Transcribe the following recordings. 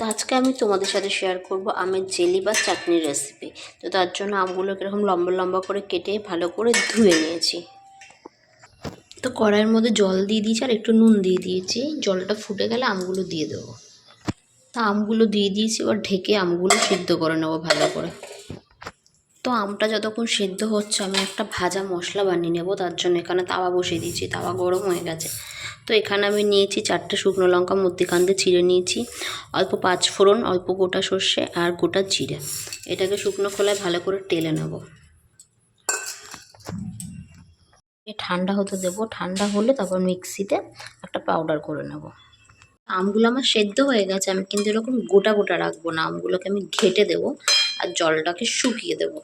তো আজকে আমি তোমাদের সাথে শেয়ার করব আমের জেলি বা চাটনির রেসিপি তো তার জন্য আমগুলো কীরকম লম্বা লম্বা করে কেটে ভালো করে ধুয়ে নিয়েছি। তো কড়াইয়ের মধ্যে জল দিয়ে দিয়েছি আর একটু নুন দিয়ে দিয়েছি। জলটা ফুটে গেলে আমগুলো দিয়ে দেবো। তা আমগুলো দিয়ে দিয়েছি, এবার ঢেকে আমগুলো সিদ্ধ করে নেব ভালো করে। তো আমটা যতক্ষণ সেদ্ধ হচ্ছে, আমি একটা ভাজা মশলা বানিয়ে নেব। তার জন্য এখানে তাওয়া বসিয়ে দিয়েছি, তাওয়া গরম হয়ে গেছে। তো এখানে আমি নিয়েছি চারটে শুকনো লঙ্কা মধ্যিখান দিয়ে চিড়ে নিয়েছি, অল্প পাঁচ ফোড়ন, অল্প গোটা সর্ষে আর গোটা জিরে। এটাকে শুকনো খোলায় ভালো করে টেলে নেব। ঠান্ডা হতে দেবো। ঠান্ডা হলে তারপর মিক্সিতে একটা পাউডার করে নেব। আমগুলো আমার সেদ্ধ হয়ে গেছে, আমি কিন্তু এরকম গোটা গোটা রাখব না। আমগুলোকে আমি ঘেটে দেবো। আর জলটাকে শুকিয়ে দেবো।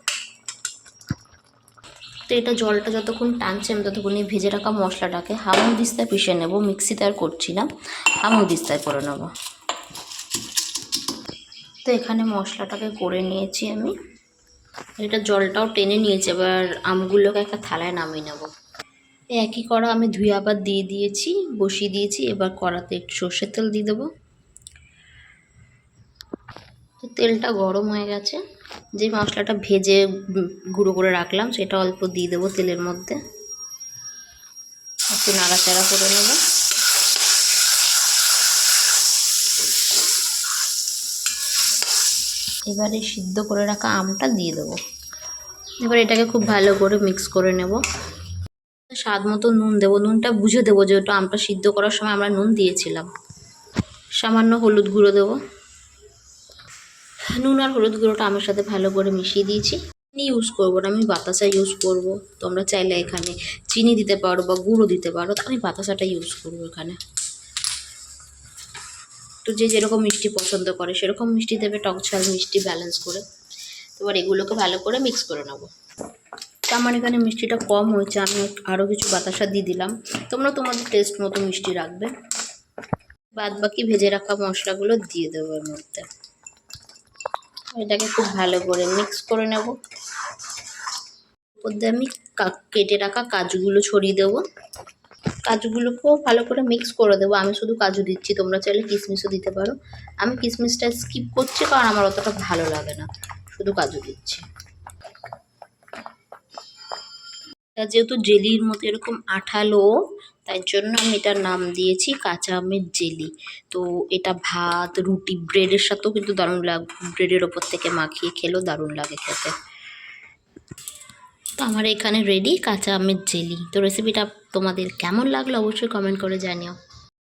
তো এটা জলটা যতক্ষণ টানছে, আমি ততক্ষণ এই ভেজে রাখা মশলাটাকে হামু দিস্তায় পিষে নেব। মিক্সিতে আর করছি না হামু দিস্তায় করে নেব। তো এখানে মশলাটাকে করে নিয়েছি আমি। এটা জলটাও টেনে নিয়েছি, এবার আমগুলোকে একটা থালায় নামিয়ে নেব। একই কড়া আমি ধুয়ে আবার দিয়ে দিয়েছি, বসিয়ে দিয়েছি, এবার কড়াতে একটু সর্ষের তেল দিয়ে দেবো। তেলটা গরম হয়ে গেছে। যে মশলাটা ভেজে গুঁড়ো করে রাখলাম, সেটা অল্প দিয়ে দেবো তেলের মধ্যে। একটু নাড়াচাড়া করে নেব। এবারে সিদ্ধ করে রাখা আমটা দিয়ে দেবো। এবার এটাকে খুব ভালো করে মিক্স করে নেব। স্বাদ মতো নুন দেবো। নুনটা বুঝে দেবো যে ওটা আমটা সিদ্ধ করার সময় আমরা নুন দিয়েছিলাম। সামান্য হলুদ গুঁড়ো দেবো। নুন আর হলুদ গুঁড়োটা আমার সাথে ভালো করে মিশিয়ে দিয়েছি। চিনি ইউজ করব না, আমি বাতাসা ইউজ করব। তোমরা চাইলে এখানে চিনি দিতে পারো বা গুঁড়ো দিতে পারো আমি বাতাসাটা ইউজ করব এখানে। তো যে যেরকম মিষ্টি পছন্দ করে, সেরকম মিষ্টি দেবে, টক ঝাল মিষ্টি ব্যালেন্স করে। এবার এগুলোকে ভালো করে মিক্স করে নেব। তো আমার এখানে মিষ্টিটা কম হয়েছে, আমি আরও কিছু বাতাসা দিয়ে দিলাম। তোমরা তোমাদের টেস্ট মতো মিষ্টি রাখবে। বাদ বাকি ভেজে রাখা মশলাগুলো দিয়ে দেবো এর মধ্যে। এটাকে খুব ভালো করে মিক্স করে নেব। উপর দিয়ে আমি কেটে রাখা কাজুগুলো ছড়িয়ে দেবো। কাজুগুলোকেও ভালো করে মিক্স করে দেবো। আমি শুধু কাজু দিচ্ছি, তোমরা চাইলে কিশমিশও দিতে পারো। আমি কিশমিশটা স্কিপ করছি কারণ আমার অতটা ভালো লাগে না। শুধু কাজু দিচ্ছি। যেহেতু জেলির মতো এরকম আঠালো তাই জন্য আমি এটার নাম দিয়েছি কাঁচা আমের জেলি। তো এটা ভাত, রুটি, ব্রেডের সাথেও কিন্তু দারুণ লাগ, ব্রেডের ওপর থেকে মাখিয়ে খেলেও দারুণ লাগে খেতে। তো আমার এখানে রেডি কাঁচা আমের জেলি। তো রেসিপিটা তোমাদের কেমন লাগল অবশ্যই কমেন্ট করে জানিও।